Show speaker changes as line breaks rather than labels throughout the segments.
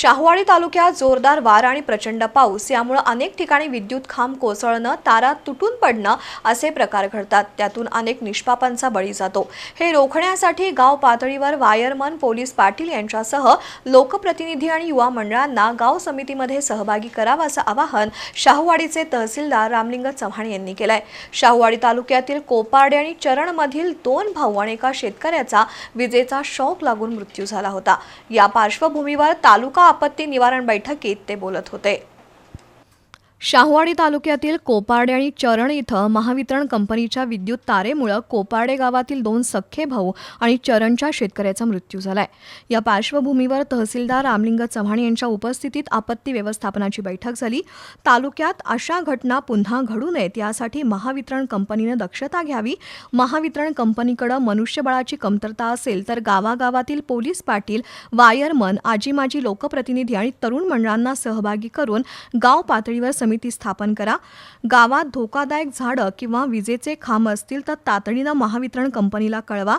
शाहूवाडी तालुक्यात जोरदार वार आणि प्रचंड पाऊस. यामुळे अनेक ठिकाणी विद्युत खांब कोसळणं तारा तुटून पडणं असे प्रकार घडतात. त्यातून अनेक निष्पापांचा बळी जातो. हे रोखण्यासाठी गाव पातळीवर वायरमन पोलीस पाटील यांच्यासह लोकप्रतिनिधी आणि युवा मंडळांना गाव समितीमध्ये सहभागी करावं असं आवाहन शाहूवाडीचे तहसीलदार रामलिंग चव्हाण यांनी केलंय. शाहूवाडी तालुक्यातील कोपार्डे आणि चरणमधील दोन भाऊ आणि एका शेतकऱ्याचा विजेचा शॉक लागून मृत्यू झाला होता. या पार्श्वभूमीवर तालुका आपत्ती निवारण बैठकीत ते बोलत होते. शाहूवाडी तालुक्यातील कोपार्डे आणि चरण इथं महावितरण कंपनीच्या विद्युत तारेमुळं कोपार्डे गावातील दोन सख्खे भाऊ आणि चरणच्या शेतकऱ्याचा मृत्यू झालाय. या पार्श्वभूमीवर तहसीलदार रामलिंग चव्हाण यांच्या उपस्थितीत आपत्ती व्यवस्थापनाची बैठक झाली. तालुक्यात अशा घटना पुन्हा घडू नयेत यासाठी महावितरण कंपनीनं दक्षता घ्यावी. महावितरण कंपनीकडे मनुष्यबळाची कमतरता असेल तर गावागावातील पोलीस पाटील वायरमन आजी माजी लोकप्रतिनिधी आणि तरुण मंडळांना सहभागी करून गाव पातळीवर समिती स्थापन करा. गावात धोकादायक झाडं किंवा विजेचे खांब असतील तर तातडीनं महावितरण कंपनीला कळवा.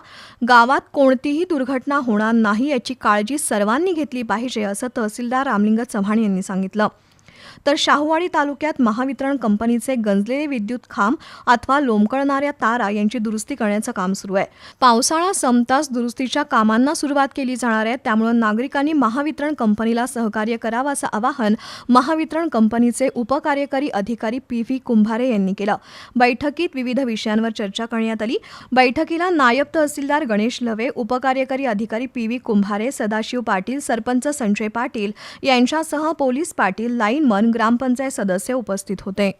गावात कोणतीही दुर्घटना होणार नाही याची काळजी सर्वांनी घेतली पाहिजे असं तहसीलदार रामलिंग चव्हाण यांनी सांगितलं. तर शाहूवाडी तालुक्यात महावितरण कंपनीचे गंजलेले विद्युत खांब अथवा लोंबकळणाऱ्या तारा यांची दुरुस्ती करण्याचं काम सुरू आहे. पावसाळा संपताच दुरुस्तीच्या कामांना सुरुवात केली जाणार आहे. त्यामुळे नागरिकांनी महावितरण कंपनीला सहकार्य करावं असं आवाहन महावितरण कंपनीचे उपकार्यकारी अधिकारी पी व्ही कुंभारे यांनी केलं. बैठकीत विविध विषयांवर चर्चा करण्यात आली. बैठकीला नायब तहसीलदार गणेश लवे उपकार्यकारी अधिकारी पी व्ही कुंभारे सदाशिव पाटील सरपंच संजय पाटील यांच्यासह पोलीस पाटील लाईन बर्मन ग्रामपंचायत सदस्य उपस्थित होते.